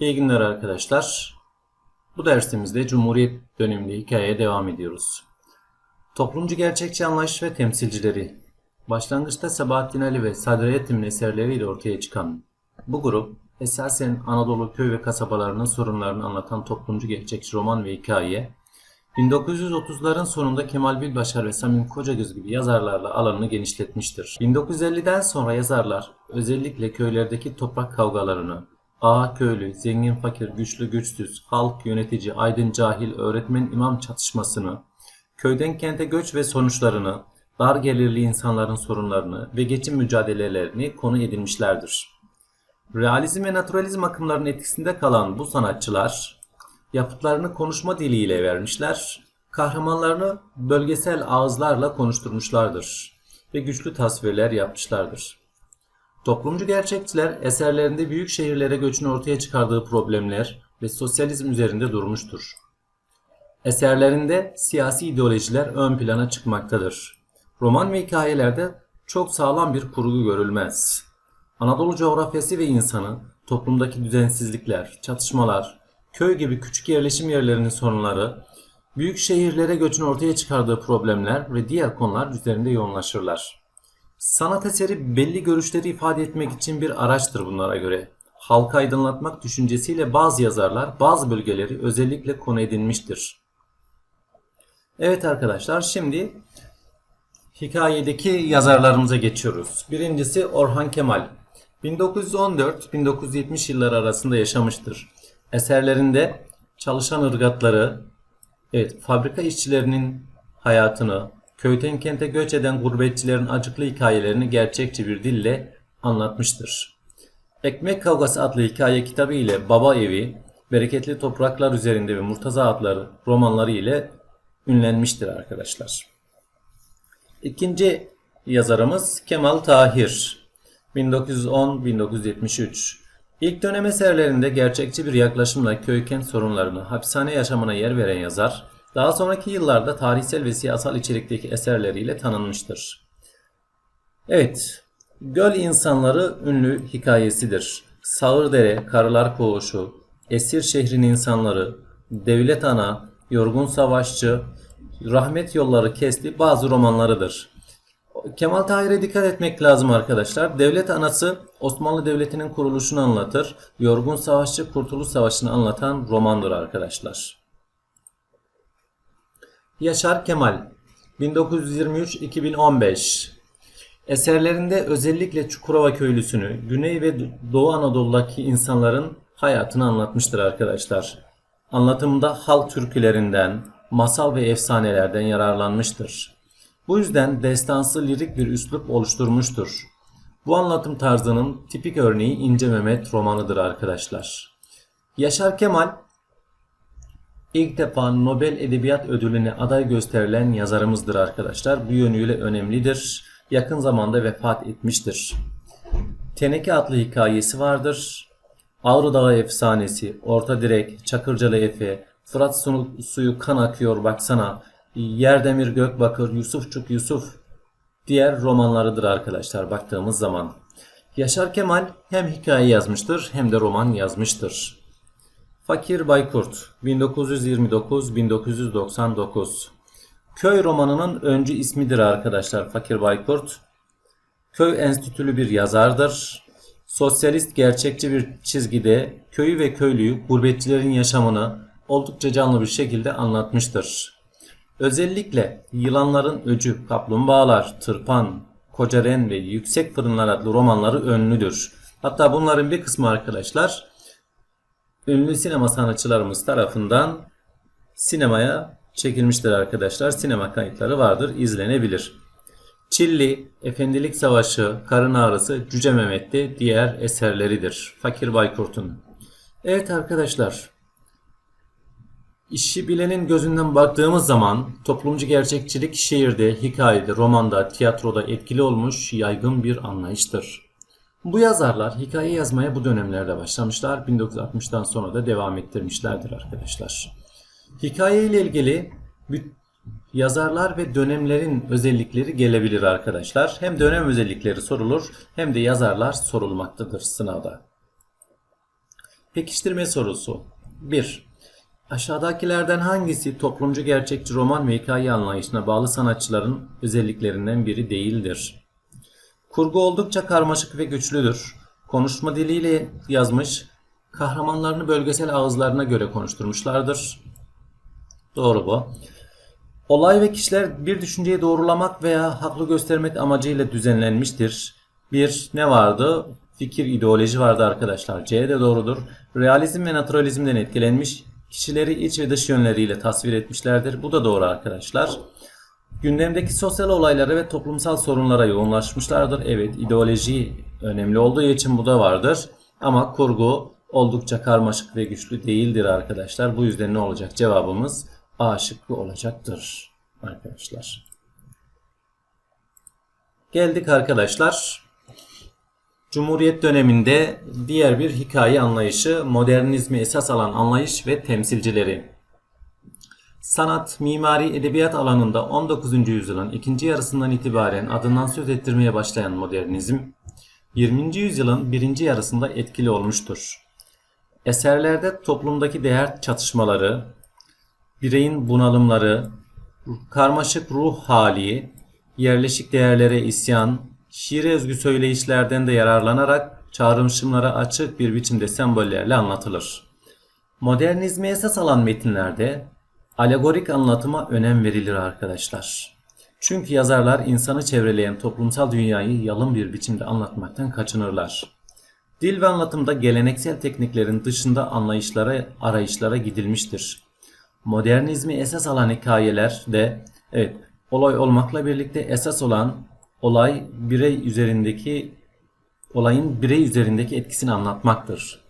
İyi günler arkadaşlar. Bu dersimizde Cumhuriyet döneminde hikayeye devam ediyoruz. Toplumcu gerçekçi anlayış ve temsilcileri. Başlangıçta Sabahattin Ali ve Sadrettin'in eserleriyle ortaya çıkan bu grup esasen Anadolu köy ve kasabalarının sorunlarını anlatan toplumcu gerçekçi roman ve hikaye 1930'ların sonunda Kemal Bilbaşar ve Samim Kocagöz gibi yazarlarla alanını genişletmiştir. 1950'den sonra yazarlar özellikle köylerdeki toprak kavgalarını, ağa köylü, zengin fakir, güçlü güçsüz, halk yönetici, aydın cahil, öğretmen imam çatışmasını, köyden kente göç ve sonuçlarını, dar gelirli insanların sorunlarını ve geçim mücadelelerini konu edinmişlerdir. Realizm ve naturalizm akımlarının etkisinde kalan bu sanatçılar yapıtlarını konuşma diliyle vermişler, kahramanlarını bölgesel ağızlarla konuşturmuşlardır ve güçlü tasvirler yapmışlardır. Toplumcu gerçekçiler eserlerinde büyük şehirlere göçün ortaya çıkardığı problemler ve sosyalizm üzerinde durmuştur. Eserlerinde siyasi ideolojiler ön plana çıkmaktadır. Roman ve hikayelerde çok sağlam bir kurgu görülmez. Anadolu coğrafyası ve insanı, toplumdaki düzensizlikler, çatışmalar, köy gibi küçük yerleşim yerlerinin sorunları, büyük şehirlere göçün ortaya çıkardığı problemler ve diğer konular üzerinde yoğunlaşırlar. Sanat eseri belli görüşleri ifade etmek için bir araçtır bunlara göre. Halkı aydınlatmak düşüncesiyle bazı yazarlar bazı bölgeleri özellikle konu edinmiştir. Evet arkadaşlar şimdi hikayedeki yazarlarımıza geçiyoruz. Birincisi Orhan Kemal. 1914-1970 yılları arasında yaşamıştır. Eserlerinde çalışan ırgatları, evet fabrika işçilerinin hayatını, köyden kente göç eden gurbetçilerin acıklı hikayelerini gerçekçi bir dille anlatmıştır. Ekmek Kavgası adlı hikaye kitabı ile Baba Evi, Bereketli Topraklar Üzerinde ve Murtaza adları romanları ile ünlenmiştir arkadaşlar. İkinci yazarımız Kemal Tahir. 1910-1973. İlk dönem eserlerinde gerçekçi bir yaklaşımla köy kent sorunlarını, hapishane yaşamına yer veren yazar, daha sonraki yıllarda tarihsel ve siyasal içerikteki eserleriyle tanınmıştır. Evet, Göl İnsanları ünlü hikayesidir. Sağırdere, Karılar Koğuşu, Esir Şehrin İnsanları, Devlet Ana, Yorgun Savaşçı, Rahmet Yolları Kesti bazı romanlarıdır. Kemal Tahir'e dikkat etmek lazım arkadaşlar. Devlet Anası Osmanlı Devleti'nin kuruluşunu anlatır. Yorgun Savaşçı Kurtuluş Savaşı'nı anlatan romandır arkadaşlar. Yaşar Kemal 1923-2015 Eserlerinde özellikle Çukurova köylüsünü, Güney ve Doğu Anadolu'daki insanların hayatını anlatmıştır arkadaşlar. Anlatımda halk türkülerinden, masal ve efsanelerden yararlanmıştır. Bu yüzden destansı lirik bir üslup oluşturmuştur. Bu anlatım tarzının tipik örneği İnce Mehmet romanıdır arkadaşlar. Yaşar Kemal ilk defa Nobel Edebiyat Ödülü'ne aday gösterilen yazarımızdır arkadaşlar. Bu yönüyle önemlidir. Yakın zamanda vefat etmiştir. Teneke adlı hikayesi vardır. Ağrı Dağı efsanesi, Orta Direk, Çakırcalı Efe, Fırat su, suyu kan akıyor baksana, Yerdemir Gökbakır, Yusufçuk Yusuf diğer romanlarıdır arkadaşlar baktığımız zaman. Yaşar Kemal hem hikaye yazmıştır hem de roman yazmıştır. Fakir Baykurt 1929-1999 Köy romanının öncü ismidir arkadaşlar Fakir Baykurt. Köy enstitülü bir yazardır. Sosyalist gerçekçi bir çizgide köyü ve köylüyü, gurbetçilerin yaşamını oldukça canlı bir şekilde anlatmıştır. Özellikle Yılanların Öcü, Kaplumbağalar, Tırpan, Kocaren ve Yüksek Fırınlar adlı romanları ünlüdür. Hatta bunların bir kısmı arkadaşlar ünlü sinema sanatçılarımız tarafından sinemaya çekilmiştir arkadaşlar. Sinema kayıtları vardır, izlenebilir. Çilli, Efendilik Savaşı, Karın Ağrısı, Cüce Mehmet de diğer eserleridir. Fakir Baykurt'un. Evet arkadaşlar, İşi bilenin gözünden baktığımız zaman toplumcu gerçekçilik şiirde, hikayede, romanda, tiyatroda etkili olmuş yaygın bir anlayıştır. Bu yazarlar hikaye yazmaya bu dönemlerde başlamışlar. 1960'tan sonra da devam ettirmişlerdir arkadaşlar. Hikaye ile ilgili yazarlar ve dönemlerin özellikleri gelebilir arkadaşlar. Hem dönem özellikleri sorulur hem de yazarlar sorulmaktadır sınavda. Pekiştirme sorusu 1. Aşağıdakilerden hangisi toplumcu gerçekçi roman ve hikaye anlayışına bağlı sanatçıların özelliklerinden biri değildir? Kurgu oldukça karmaşık ve güçlüdür. Konuşma diliyle yazmış, kahramanlarını bölgesel ağızlarına göre konuşturmuşlardır. Doğru bu. Olay ve kişiler bir düşünceyi doğrulamak veya haklı göstermek amacıyla düzenlenmiştir. Bir ne vardı? Fikir, ideoloji vardı arkadaşlar. C de doğrudur. Realizm ve naturalizmden etkilenmiş. Kişileri iç ve dış yönleriyle tasvir etmişlerdir. Bu da doğru arkadaşlar. Gündemdeki sosyal olaylara ve toplumsal sorunlara yoğunlaşmışlardır. Evet, ideoloji önemli olduğu için bu da vardır. Ama kurgu oldukça karmaşık ve güçlü değildir arkadaşlar. Bu yüzden ne olacak? Cevabımız A şıkkı olacaktır arkadaşlar. Geldik arkadaşlar. Cumhuriyet döneminde diğer bir hikaye anlayışı, modernizmi esas alan anlayış ve temsilcileri. Sanat, mimari, edebiyat alanında 19. yüzyılın ikinci yarısından itibaren adından söz ettirmeye başlayan modernizm, 20. yüzyılın birinci yarısında etkili olmuştur. Eserlerde toplumdaki değer çatışmaları, bireyin bunalımları, karmaşık ruh hali, yerleşik değerlere isyan, şiire özgü söyleyişlerden de yararlanarak çağrışımlara açık bir biçimde sembollerle anlatılır. Modernizmi esas alan metinlerde alegorik anlatıma önem verilir arkadaşlar. Çünkü yazarlar insanı çevreleyen toplumsal dünyayı yalın bir biçimde anlatmaktan kaçınırlar. Dil ve anlatımda geleneksel tekniklerin dışında anlayışlara, arayışlara gidilmiştir. Modernizmi esas alan hikayeler de evet olay olmakla birlikte esas olan olay birey üzerindeki olayın birey üzerindeki etkisini anlatmaktır.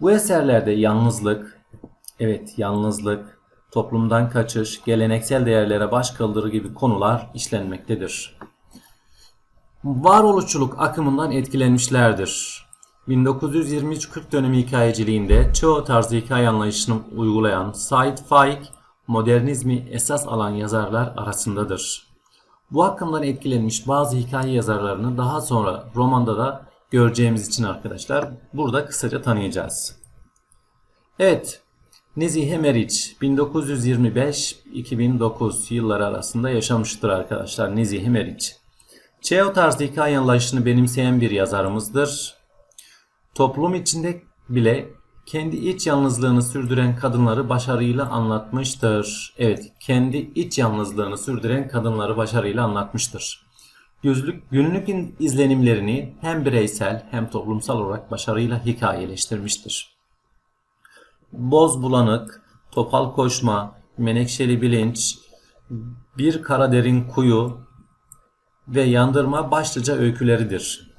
Bu eserlerde yalnızlık, evet yalnızlık, toplumdan kaçış, geleneksel değerlere baş kaldırı gibi konular işlenmektedir. Varoluşçuluk akımından etkilenmişlerdir. 1923-40 dönemi hikayeciliğinde çoğu tarzı hikaye anlayışını uygulayan Said Faik, modernizmi esas alan yazarlar arasındadır. Bu akımdan etkilenmiş bazı hikaye yazarlarını daha sonra romanda da göreceğimiz için arkadaşlar burada kısaca tanıyacağız. Evet, Nezih Meriç 1925-2009 yılları arasında yaşamıştır arkadaşlar Nezih Meriç. Çeo tarzı hikaye anlayışını benimseyen bir yazarımızdır. Toplum içinde bile kendi iç yalnızlığını sürdüren kadınları başarıyla anlatmıştır. Evet, kendi iç yalnızlığını sürdüren kadınları başarıyla anlatmıştır. Gözlük, günlük izlenimlerini hem bireysel hem toplumsal olarak başarıyla hikayeleştirmiştir. Boz bulanık, topal koşma, menekşeli bilinç, bir kara derin kuyu ve yandırma başlıca öyküleridir.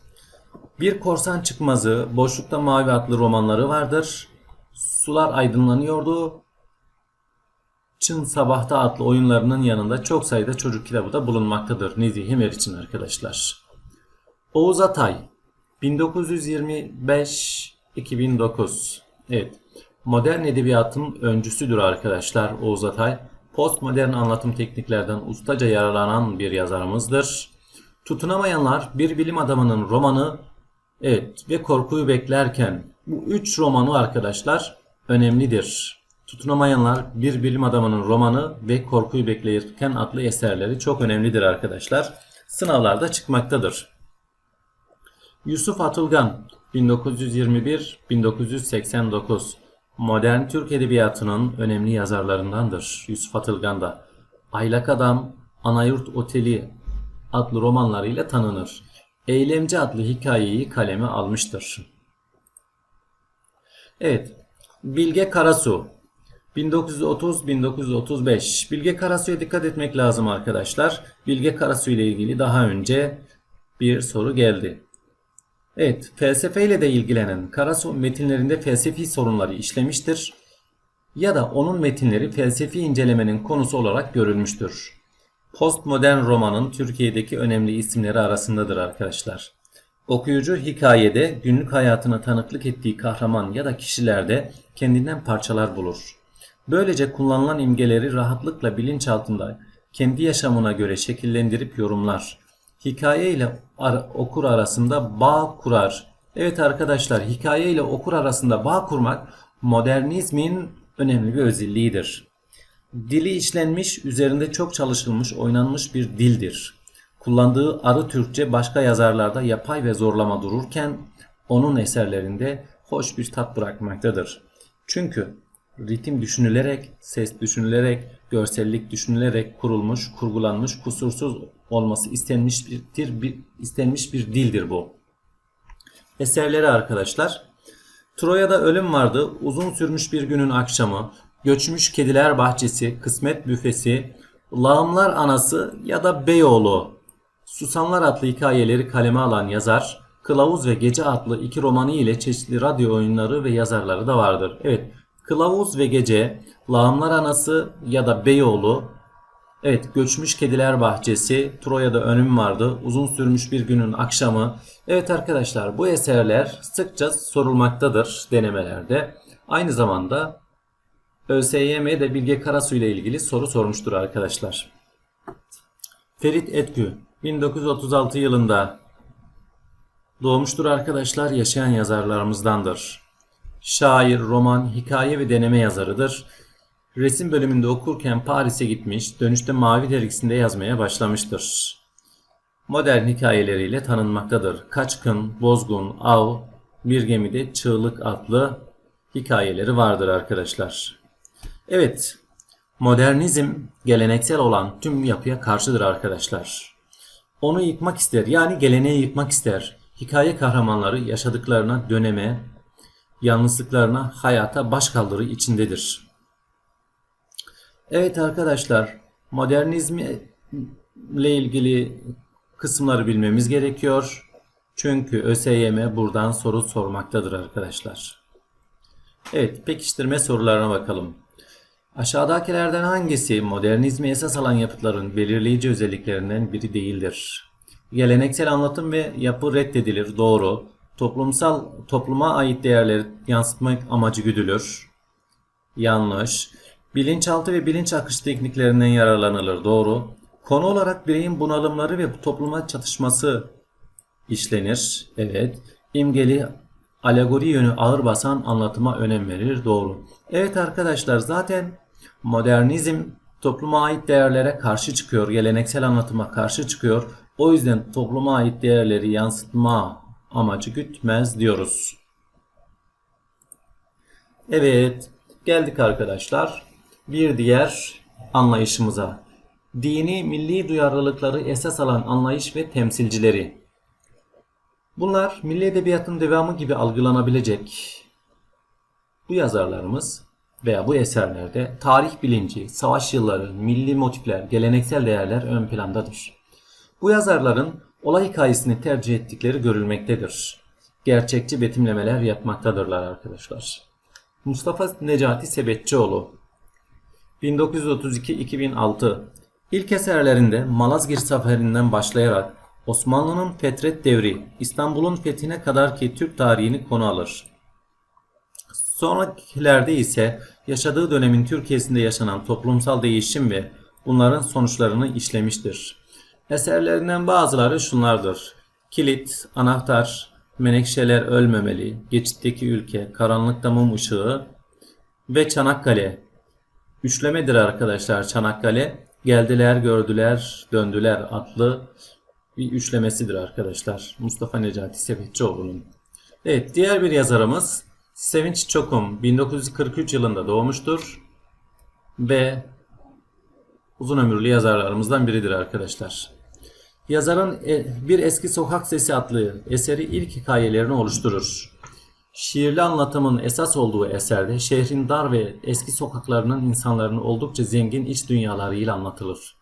Bir korsan çıkmazı, boşlukta mavi adlı romanları vardır. Sular aydınlanıyordu. Çın Sabahta adlı oyunlarının yanında çok sayıda çocuk kitabı da bulunmaktadır Nezih Himer için arkadaşlar. Oğuz Atay 1925-2009 Evet. Modern edebiyatın öncüsüdür arkadaşlar Oğuz Atay. Postmodern anlatım tekniklerden ustaca yararlanan bir yazarımızdır. Tutunamayanlar bir bilim adamının romanı Evet ve korkuyu beklerken bu üç romanı arkadaşlar önemlidir. Tutunamayanlar bir bilim adamının romanı ve korkuyu beklerken adlı eserleri çok önemlidir arkadaşlar. Sınavlarda çıkmaktadır. Yusuf Atılgan 1921-1989 Modern Türk Edebiyatı'nın önemli yazarlarındandır. Yusuf Atılgan da Aylak Adam, Anayurt Oteli adlı romanlarıyla tanınır. Eylemci adlı hikayeyi kaleme almıştır. Evet, Bilge Karasu 1930-1935 Bilge Karasu'ya dikkat etmek lazım arkadaşlar. Bilge Karasu ile ilgili daha önce bir soru geldi. Evet, felsefeyle de ilgilenen Karasu metinlerinde felsefi sorunları işlemiştir ya da onun metinleri felsefi incelemenin konusu olarak görülmüştür. Postmodern romanın Türkiye'deki önemli isimleri arasındadır arkadaşlar. Okuyucu hikayede günlük hayatına tanıklık ettiği kahraman ya da kişilerde kendinden parçalar bulur. Böylece kullanılan imgeleri rahatlıkla bilinçaltında kendi yaşamına göre şekillendirip yorumlar. Hikaye ile ar- okur arasında bağ kurar. Evet arkadaşlar, hikaye ile okur arasında bağ kurmak modernizmin önemli bir özelliğidir. Dili işlenmiş, üzerinde çok çalışılmış, oynanmış bir dildir. Kullandığı arı Türkçe başka yazarlarda yapay ve zorlama dururken onun eserlerinde hoş bir tat bırakmaktadır. Çünkü ritim düşünülerek, ses düşünülerek, görsellik düşünülerek kurulmuş, kurgulanmış, kusursuz olması istenmiş bir, bir istenmiş bir dildir bu. Eserleri arkadaşlar. Troya'da ölüm vardı, uzun sürmüş bir günün akşamı, göçmüş kediler bahçesi, kısmet büfesi, lağımlar anası ya da Beyoğlu. Susamlar adlı hikayeleri kaleme alan yazar, Kılavuz ve Gece adlı iki romanı ile çeşitli radyo oyunları ve yazarları da vardır. Evet, Kılavuz ve Gece, Lağımlar Anası ya da Beyoğlu, evet Göçmüş Kediler Bahçesi, Troya'da Önüm vardı, Uzun Sürmüş Bir Günün Akşamı. Evet arkadaşlar bu eserler sıkça sorulmaktadır denemelerde. Aynı zamanda ÖSYM'de Bilge Karasu ile ilgili soru sormuştur arkadaşlar. Ferit Etkü 1936 yılında doğmuştur arkadaşlar yaşayan yazarlarımızdandır. Şair, roman, hikaye ve deneme yazarıdır. Resim bölümünde okurken Paris'e gitmiş, dönüşte Mavi Dergisi'nde yazmaya başlamıştır. Modern hikayeleriyle tanınmaktadır. Kaçkın, Bozgun, Av, Bir Gemide Çığlık adlı hikayeleri vardır arkadaşlar. Evet, modernizm geleneksel olan tüm yapıya karşıdır arkadaşlar. Onu yıkmak ister, yani geleneği yıkmak ister. Hikaye kahramanları yaşadıklarına, döneme, yalnızlıklarına, hayata başkaldırı içindedir. Evet arkadaşlar, modernizmle ilgili kısımları bilmemiz gerekiyor. Çünkü ÖSYM buradan soru sormaktadır arkadaşlar. Evet, pekiştirme sorularına bakalım. Aşağıdakilerden hangisi modernizmi esas alan yapıtların belirleyici özelliklerinden biri değildir? Geleneksel anlatım ve yapı reddedilir, doğru. Toplumsal topluma ait değerleri yansıtmak amacı güdülür. Yanlış. Bilinçaltı ve bilinç akış tekniklerinden yararlanılır, doğru. Konu olarak bireyin bunalımları ve topluma çatışması işlenir. Evet. İmgeli alegori yönü ağır basan anlatıma önem verir. Doğru. Evet arkadaşlar zaten modernizm topluma ait değerlere karşı çıkıyor. Geleneksel anlatıma karşı çıkıyor. O yüzden topluma ait değerleri yansıtma amacı gütmez diyoruz. Evet. Geldik arkadaşlar. Bir diğer anlayışımıza. Dini milli duyarlılıkları esas alan anlayış ve temsilcileri. Bunlar milli edebiyatın devamı gibi algılanabilecek bu yazarlarımız veya bu eserlerde tarih bilinci, savaş yılları, milli motifler, geleneksel değerler ön plandadır. Bu yazarların olay hikayesini tercih ettikleri görülmektedir. Gerçekçi betimlemeler yapmaktadırlar arkadaşlar. Mustafa Necati Sebetçioğlu 1932-2006 İlk eserlerinde Malazgirt Zaferi'nden başlayarak Osmanlı'nın fetret devri, İstanbul'un fethine kadar ki Türk tarihini konu alır. Sonrakilerde ise yaşadığı dönemin Türkiye'sinde yaşanan toplumsal değişim ve bunların sonuçlarını işlemiştir. Eserlerinden bazıları şunlardır. Kilit, Anahtar, Menekşeler Ölmemeli, Geçitteki Ülke, Karanlıkta Mum Işığı ve Çanakkale. Üçlemedir arkadaşlar Çanakkale. Geldiler, gördüler, döndüler adlı bir üçlemesidir arkadaşlar. Mustafa Necati Sepetçioğlu'nun. Evet, diğer bir yazarımız Sevinç Çokum 1943 yılında doğmuştur ve uzun ömürlü yazarlarımızdan biridir arkadaşlar. Yazarın e, Bir Eski Sokak Sesi adlı eseri ilk hikayelerini oluşturur. Şiirli anlatımın esas olduğu eserde şehrin dar ve eski sokaklarının insanların oldukça zengin iç dünyalarıyla anlatılır.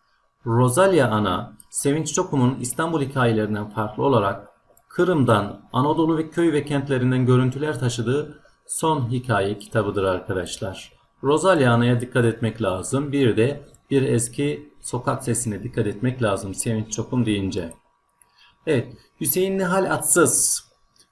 Rosalia Ana, Sevinç Çokum'un İstanbul hikayelerinden farklı olarak Kırım'dan, Anadolu ve köy ve kentlerinden görüntüler taşıdığı son hikaye kitabıdır arkadaşlar. Rosalia Ana'ya dikkat etmek lazım. Bir de bir eski sokak sesine dikkat etmek lazım Sevinç Çokum deyince. Evet, Hüseyin Nihal Atsız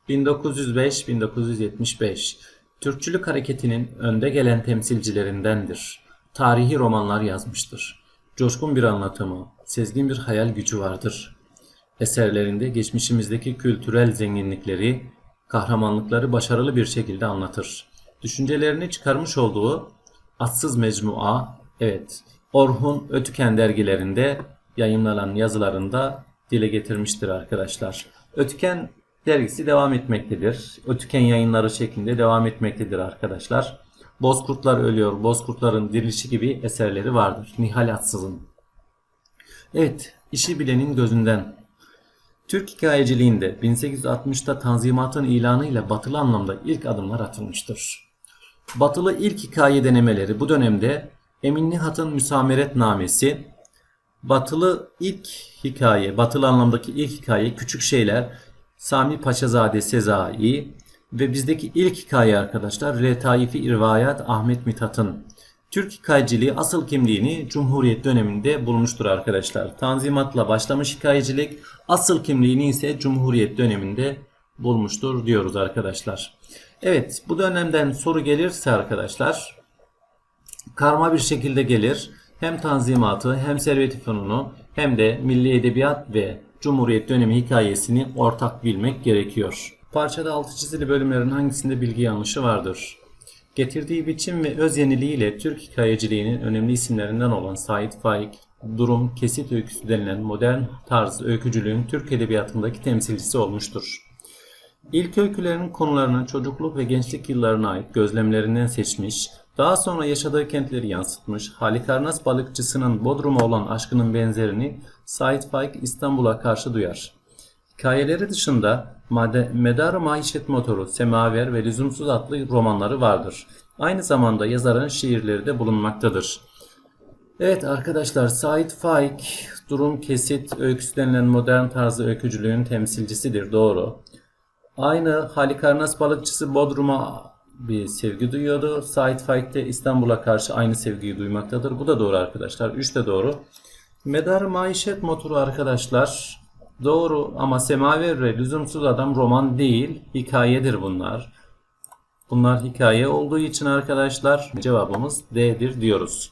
1905-1975 Türkçülük hareketinin önde gelen temsilcilerindendir. Tarihi romanlar yazmıştır. Coşkun bir anlatımı, sezgin bir hayal gücü vardır. Eserlerinde geçmişimizdeki kültürel zenginlikleri, kahramanlıkları başarılı bir şekilde anlatır. Düşüncelerini çıkarmış olduğu Atsız Mecmua, evet, Orhun Ötüken dergilerinde yayınlanan yazılarında dile getirmiştir arkadaşlar. Ötüken dergisi devam etmektedir. Ötüken yayınları şeklinde devam etmektedir arkadaşlar. Bozkurtlar Ölüyor, Bozkurtların Dirilişi gibi eserleri vardır. Nihal Atsız'ın. Evet, işi bilenin gözünden. Türk hikayeciliğinde 1860'ta Tanzimat'ın ilanıyla batılı anlamda ilk adımlar atılmıştır. Batılı ilk hikaye denemeleri bu dönemde Emin Nihat'ın Müsameret Namesi, batılı ilk hikaye, batılı anlamdaki ilk hikaye Küçük Şeyler, Sami Paşazade Sezai ve bizdeki ilk hikaye arkadaşlar Retaifi İrvayat Ahmet Mithat'ın Türk hikayeciliği asıl kimliğini Cumhuriyet döneminde bulmuştur arkadaşlar. Tanzimatla başlamış hikayecilik asıl kimliğini ise Cumhuriyet döneminde bulmuştur diyoruz arkadaşlar. Evet bu dönemden soru gelirse arkadaşlar karma bir şekilde gelir. Hem Tanzimatı hem Servet-i hem de Milli Edebiyat ve Cumhuriyet dönemi hikayesini ortak bilmek gerekiyor. Parçada altı çizili bölümlerin hangisinde bilgi yanlışı vardır? Getirdiği biçim ve öz yeniliğiyle Türk hikayeciliğinin önemli isimlerinden olan Sait Faik, Durum, Kesit Öyküsü denilen modern tarz öykücülüğün Türk edebiyatındaki temsilcisi olmuştur. İlk öykülerinin konularını çocukluk ve gençlik yıllarına ait gözlemlerinden seçmiş, daha sonra yaşadığı kentleri yansıtmış, Halikarnas balıkçısının Bodrum'a olan aşkının benzerini Sait Faik İstanbul'a karşı duyar. Hikayeleri dışında Made- Medar-ı Maişet Motoru, Semaver ve Lüzumsuz adlı romanları vardır. Aynı zamanda yazarın şiirleri de bulunmaktadır. Evet arkadaşlar Sait Faik durum kesit öyküsü denilen modern tarzı öykücülüğün temsilcisidir doğru. Aynı Halikarnas balıkçısı Bodrum'a bir sevgi duyuyordu. Sait Faik de İstanbul'a karşı aynı sevgiyi duymaktadır. Bu da doğru arkadaşlar. 3 de doğru. Medar Maişet Motoru arkadaşlar doğru ama Semaver ve Lüzumsuz Adam roman değil hikayedir bunlar. Bunlar hikaye olduğu için arkadaşlar cevabımız D'dir diyoruz.